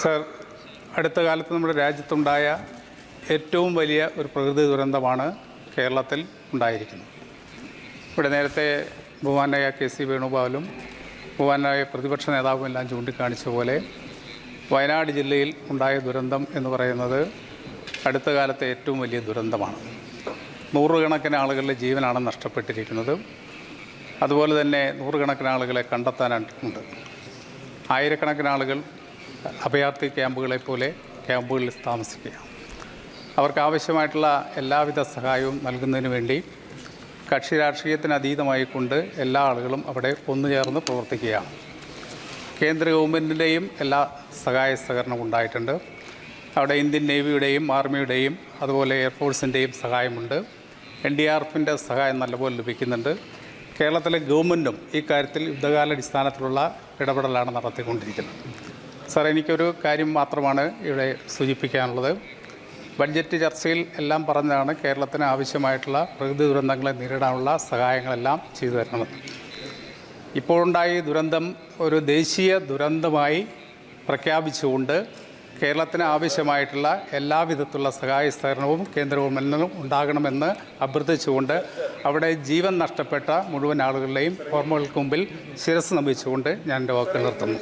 Sir അടുത്ത കാലത്ത് നമ്മുടെ രാജ്യത്തുണ്ടായ ഏറ്റവും വലിയ ഒരു പ്രകൃതി ദുരന്തമാണ് കേരളത്തിൽ ഉണ്ടായിരിക്കുന്നത്. ഇവിടെ നേരത്തെ ബഹുമാനായ കെ സി വേണുഗോപാലും ബഹുമാനായ പ്രതിപക്ഷ നേതാവും എല്ലാം ചൂണ്ടിക്കാണിച്ച പോലെ വയനാട് ജില്ലയിൽ ഉണ്ടായ ദുരന്തം എന്ന് പറയുന്നത് അടുത്ത കാലത്തെ ഏറ്റവും വലിയ ദുരന്തമാണ്. നൂറുകണക്കിന് ആളുകളുടെ ജീവനാണ് നഷ്ടപ്പെട്ടിരിക്കുന്നത്. അതുപോലെ തന്നെ നൂറുകണക്കിന് ആളുകളെ കണ്ടെത്താനുണ്ട് ആയിരക്കണക്കിന് ആളുകൾ അഭയാർത്ഥി ക്യാമ്പുകളെ പോലെ ക്യാമ്പുകളിൽ താമസിക്കുക. അവർക്ക് ആവശ്യമായിട്ടുള്ള എല്ലാവിധ സഹായവും നൽകുന്നതിന് വേണ്ടി കക്ഷി രാഷ്ട്രീയത്തിന് അതീതമായി കൊണ്ട് എല്ലാ ആളുകളും അവിടെ ഒന്നുചേർന്ന് പ്രവർത്തിക്കുകയാണ് കേന്ദ്ര ഗവൺമെന്റിന്റെയും എല്ലാ സഹായ സഹകരണവും ഉണ്ടായിട്ടുണ്ട്. അവിടെ ഇന്ത്യൻ നേവിയുടെയും ആർമിയുടെയും അതുപോലെ എയർഫോഴ്സിന്റെയും സഹായമുണ്ട്. എൻ ഡി ആർ എഫിന്റെ സഹായം നല്ലപോലെ ലഭിക്കുന്നുണ്ട്. കേരളത്തിലെ ഗവൺമെന്റും ഇക്കാര്യത്തിൽ കാര്യത്തിൽ യുദ്ധകാലാടിസ്ഥാനത്തിലുള്ള ഇടപെടലാണ് നടത്തിക്കൊണ്ടിരിക്കുന്നത്. സാർ എനിക്കൊരു കാര്യം മാത്രമാണ് ഇവിടെ സൂചിപ്പിക്കാനുള്ളത്. ബഡ്ജറ്റ് ചർച്ചയിൽ എല്ലാം പറഞ്ഞതാണ് കേരളത്തിന് ആവശ്യമായിട്ടുള്ള പ്രകൃതി ദുരന്തങ്ങളെ നേരിടാനുള്ള സഹായങ്ങളെല്ലാം ചെയ്തു തരണം ഇപ്പോഴുണ്ടായ ദുരന്തം ഒരു ദേശീയ ദുരന്തമായി പ്രഖ്യാപിച്ചുകൊണ്ട് കേരളത്തിന് ആവശ്യമായിട്ടുള്ള എല്ലാവിധത്തിലുള്ള സഹായ സഹകരണവും കേന്ദ്ര ഗവൺമെന്റിനും ഉണ്ടാകണമെന്ന് അഭ്യർത്ഥിച്ചുകൊണ്ട് അവിടെ ജീവൻ നഷ്ടപ്പെട്ട മുഴുവൻ ആളുകളുടെയും ഓർമ്മകൾക്ക് മുമ്പിൽ ശിരസ് നമിച്ചുകൊണ്ട് ഞാൻ എന്റെ വാക്കുകൾ നിർത്തുന്നു.